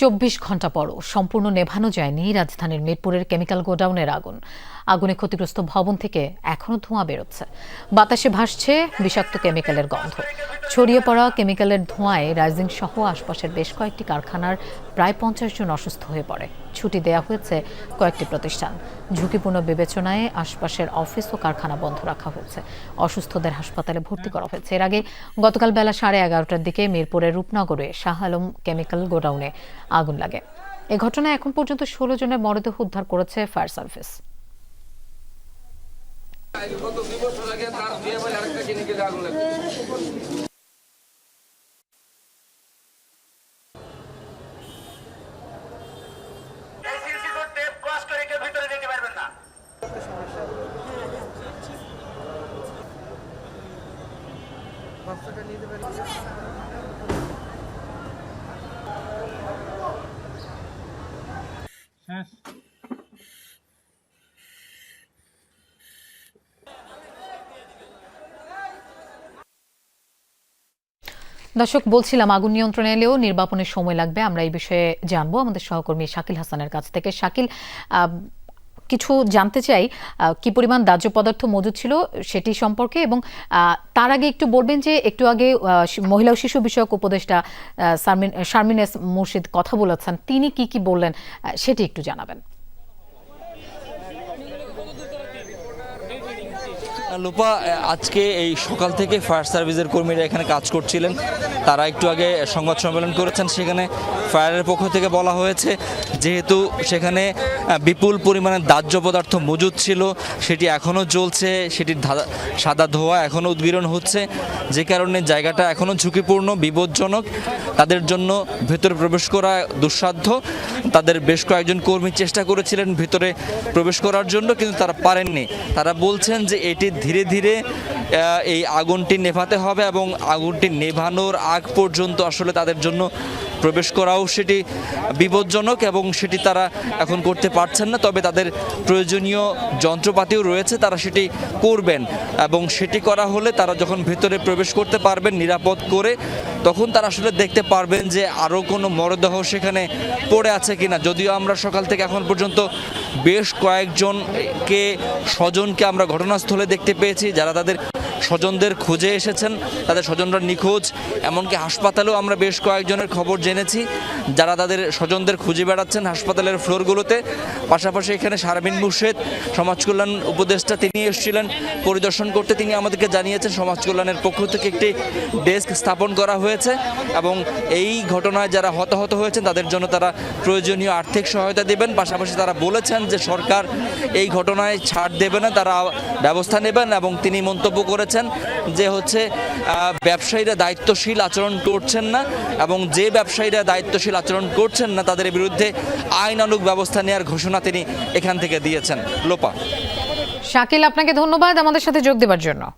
চব্বিশ ঘণ্টা পরও সম্পূর্ণ নেভানো যায়নি রাজধানীর মিরপুরের কেমিক্যাল গোডাউনের আগুন। আগুনে ক্ষতিগ্রস্ত ভবন থেকে এখনও ধোঁয়া বেরোচ্ছে। বাতাসে ভাসছে বিষাক্ত কেমিক্যালের গন্ধ। ছড়িয়ে পড়া কেমিক্যালের ধোঁয়ায় রাইজিং সহ আশপাশের বেশ কয়েকটি কারখানার প্রায় পঞ্চাশ জন অসুস্থ হয়ে পড়ে। ছুটি দেওয়া হয়েছে কয়েকটি প্রতিষ্ঠান। ঝুঁকিপূর্ণ বিবেচনায় আশপাশের অফিস ও কারখানা বন্ধ রাখা হয়েছে। অসুস্থদের হাসপাতালে ভর্তি করা হয়েছে। এর আগে গতকাল বেলা সাড়ে এগারোটার দিকে মিরপুরের রূপনগরে শাহ আলম কেমিক্যাল গোডাউনে আগুন লাগে। এ ঘটনায় এখন পর্যন্ত ষোলো জনের মরদেহ উদ্ধার করেছে ফায়ার সার্ভিস। গত দুই বছর আগে তার বিয়ে বাড়ি আরেকটা কেমিক্যালে আগুন লাগে এই সিলসি করতে ক্রস করে কেউ ভিতরে যেতে পারবেন না দর্শক বলছিলাম আগুন নিয়ন্ত্রণে এলেও নির্বাপনের সময় লাগবে। আমরা এই বিষয়ে জানব। আমাদের সহকর্মী শাকিল হাসানের কাছ থেকে। শাকিল আহ, কিছু জানতে চাই কি পরিমাণ দাহ্য পদার্থ মজুদ ছিল সেটি সম্পর্কে এবং তার আগে একটু বলবেন যে একটু আগে মহিলা ও শিশু বিষয়ক উপদেষ্টা আহ, শারমিন শারমিন এস মুর্শিদ কথা বলেছেন। তিনি কি কি বললেন সেটি একটু জানাবেন। লোপা আজকে এই সকাল থেকে ফায়ার সার্ভিসের কর্মীরা এখানে কাজ করছিলেন। তারা একটু আগে সংবাদ সম্মেলন করেছেন, সেখানে ফায়ারের পক্ষ থেকে বলা হয়েছে যেহেতু সেখানে বিপুল পরিমাণে দাহ্য পদার্থ মজুদ ছিল, সেটি এখনও চলছে সেটির সাদা ধোয়া এখনও উদ্গীরণ হচ্ছে, যে কারণে জায়গাটা এখনও ঝুঁকিপূর্ণ, বিপজ্জনক। তাদের জন্য ভেতরে প্রবেশ করা দুঃসাধ্য। তাদের বেশ কয়েকজন কর্মী চেষ্টা করেছিলেন ভেতরে প্রবেশ করার জন্য, কিন্তু তারা পারেননি। তারা বলছেন যে এটি ধীরে ধীরে এই আগুনটি নেভাতে হবে এবং আগুনটি নেভানোর আগ পর্যন্ত আসলে তাদের জন্য প্রবেশ করাও সেটি বিপজ্জনক এবং সেটি তারা এখন করতে পারছেন না। তবে তাদের প্রয়োজনীয় যন্ত্রপাতিও রয়েছে, তারা সেটি করবেন এবং সেটি করা হলে তারা যখন ভেতরে প্রবেশ করতে পারবেন নিরাপদ করে, তখন তারা আসলে দেখতে পারবেন যে আরও কোনো মরদেহ সেখানে পড়ে আছে কিনা। যদিও আমরা সকাল থেকে এখন পর্যন্ত বেশ কয়েকজনকে, স্বজনকে আমরা ঘটনাস্থলে দেখতে পেয়েছি, যারা তাদের স্বজনদের খুঁজে এসেছেন, তাদের স্বজনরা নিখোঁজ, এমনকি হাসপাতালেও আমরা বেশ কয়েকজনের খবর জেনেছি, যারা তাদের স্বজনদের খুঁজে বেড়াচ্ছেন হাসপাতালের ফ্লোরগুলোতে। পাশাপাশি এখানে সারাবিন মুর্শেদ, সমাজ কল্যাণ উপদেষ্টা, তিনি এসেছিলেন পরিদর্শন করতে। তিনি আমাদেরকে জানিয়েছেন, সমাজ কল্যাণের পক্ষ থেকে একটি ডেস্ক স্থাপন করা হয়েছে এবং এই ঘটনায় যারা হতাহত হয়েছেন, তাদের জন্য তারা প্রয়োজনীয় আর্থিক সহায়তা দেবেন। পাশাপাশি তারা বলেছেন যে সরকার এই ঘটনায় ছাড় দেবে না, তারা ব্যবস্থা নেবেন এবং তিনি মন্তব্য করেছেন যে হচ্ছে ব্যবসায়ীরা দায়িত্বশীল আচরণ করছেন না এবং যে ব্যবসায়ীরা দায়িত্বশীল আচরণ করছেন না, তাদের বিরুদ্ধে আইনানুগ ব্যবস্থা নেওয়ার ঘোষণা তিনি এখান থেকে দিয়েছেন। লোপা। শাকিল, আপনাকে ধন্যবাদ। আমাদের সাথে যোগ দেবার জন্য।